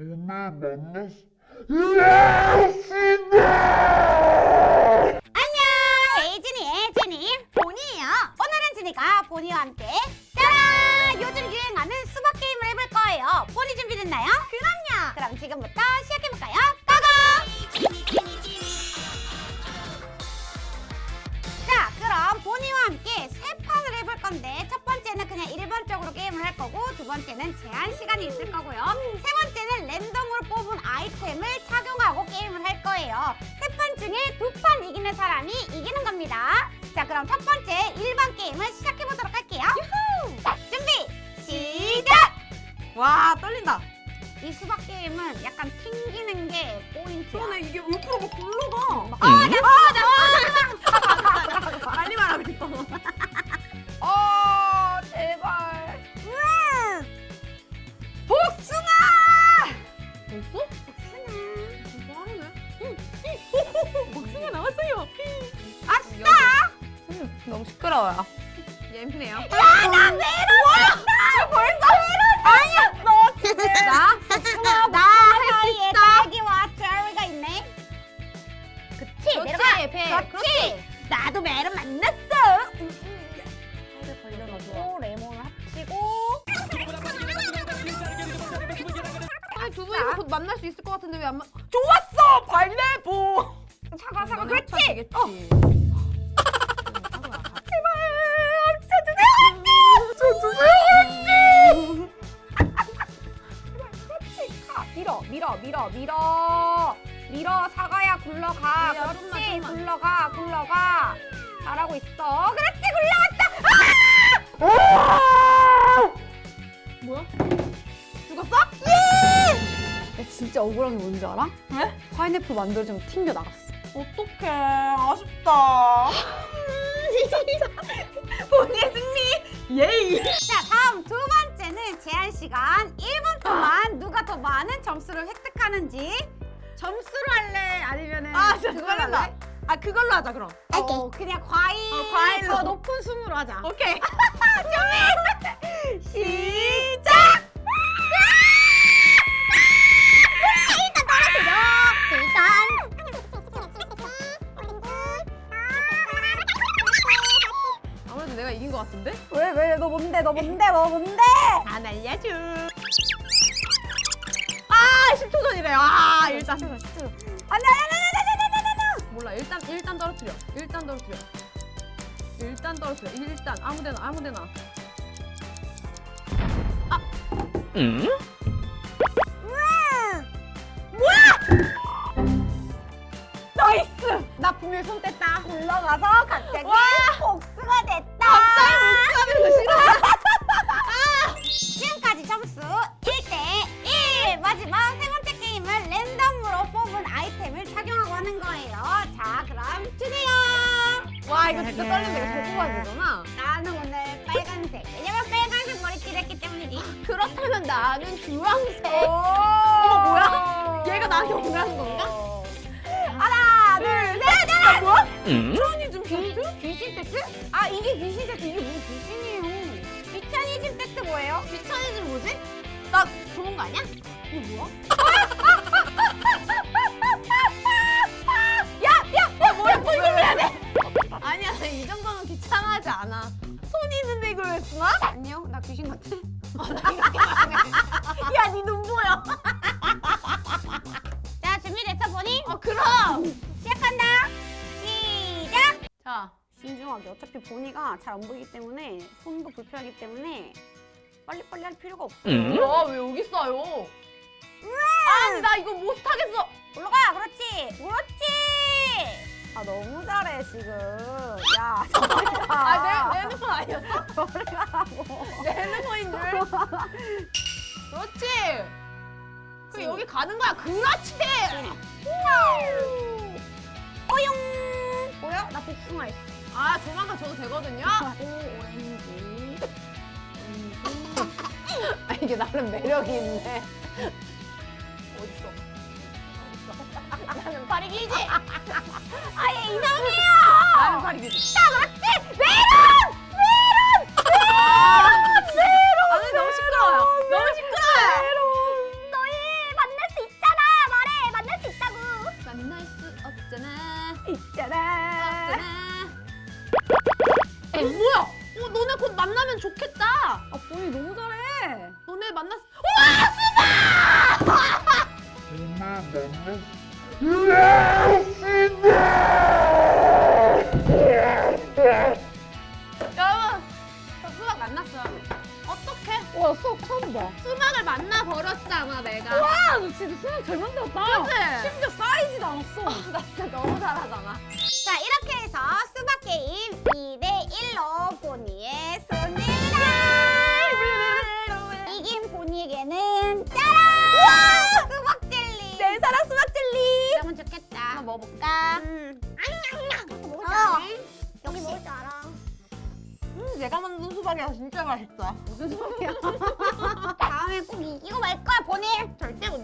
오늘 만났어. 레시다! 안녕! 에이진이 에이진이 보니예요. 오늘은 진이가 보니와 함께 짜란! 요즘 유행하는 수박 게임을 해볼 거예요. 보니 준비됐나요? 그럼요. 그럼 지금부터 시작해볼까요? 고고! 자, 그럼 보니와 함께 세 판을 해볼 건데 첫 번째는 그냥 일반적으로 게임을 할 거고 두 번째는 제한 시간이 있을 거고요. 사람이 이기는 겁니다. 자, 그럼 첫 번째 일반 게임을 시작해 보도록 할게요. 자, 준비 시작! 와 떨린다. 이 수박 게임은 약간 튕기는 게 포인트야. 그러네 이게 옆으로 막 굴러가. 어, 나 무 시끄러워요. 예민해요. 야, 나 메론! 나 벌써! 아니야, 너. 나나 사이에 딸기와 체리가 있네. 그치, 그렇지, 내려가. 배. 그렇지. 나도 메론 만났어. 레몬을 합치고. 아니 두 분이서 곧 만날 수 있을 것 같은데 왜 안 만? 좋았어 발레보. 사과, 사과. 그렇지. 합쳐지겠지. 어. 밀어, 밀어, 사과야, 굴러가. 밀어, 그렇지, 좀만. 굴러가, 굴러가. 잘하고 있어. 그렇지, 굴러갔다. 뭐야? 죽었어? 야, 진짜 억울한 게 뭔지 알아? 왜? 파인애플 만들어주면 튕겨 나갔어. 어떡해 아쉽다. 본의 승리 예이. 자, 다음 두 번째는 제한 시간 1분 동안 누가 더 많은 점수를 획득 하는지 점수로 할래? 아니면은 아 그걸로. 할래? 아 그걸로 하자 그럼. 어, 그냥 과일 어, 과일로. 더 높은 순으로 하자. 오케이. 시작! 일단 떨어뜨려. 아무래도 내가 이긴 것 같은데? 왜, 왜, 너 뭔데, 너 뭔데, 너 뭔데? 안 알려줘. 아 10초 전이래. 아 일단 아니, 아니, 아니, 아니, 아니, 아니. 몰라 일단 일단 떨어뜨려. 일단 떨어뜨려. 일단 떨어뜨려. 일단 아무데나 아무데나. 나이 잘 뽑아야 되잖아. 나는 오늘 빨간색 왜냐면 빨간색 머리띠를 했기 때문이지 그렇다면 나는 주황색. 어머 뭐야? 얘가 나한테 원하는 건가? 하나 둘 셋 아 뭐야? 주황이즘 세트? 귀신 세트? 아 이게 귀신 세트 이게 무슨 귀신이에요 귀차니즘 세트 뭐예요? 귀차니즘 뭐지? 나 좋은 거 아니야? 이거 뭐야? 신중하게. 어차피 보니가 잘 안 보이기 때문에 손도 불편하기 때문에 빨리빨리 할 필요가 없어. 야, 왜 여기 있어요? 아니, 나 이거 못 하겠어. 올라가. 그렇지. 그렇지. 아 너무 잘해 지금. 야. 아, 내, 내 핸드폰 아니었어? 저리 가라고. 내 핸드폰인 줄. 그렇지. 그 여기 가는 거야. 그렇지. 뽀용. 보여? 나 복숭아 있어. 아, 조만간 줘도 되거든요. 아, 이게 나름 매력이 있네. 어딨어? 나는 파리기지. 아얘 이상해요. 나는 파리기지. 나 맞지? 메론. 메 아 본이 너무 잘해. 너네 만났. 여러분, 저 수박 만났어요. 어떡해? 와 수학 처음 봐. 수박을 만나 버렸잖아 내가. 와, 너 진짜 수학 잘 만들었다. 그치? 심지어 쌓이지도 않았어. 나 진짜 너무 잘하잖 먹어볼까? 음. 어. 아네. 여기 먹을 줄 알아. 음, 내가 만든 수박이야 진짜 맛있다. 무슨 수학이야? 다음에 꼭 이기고 말 거야 보니. 절대 못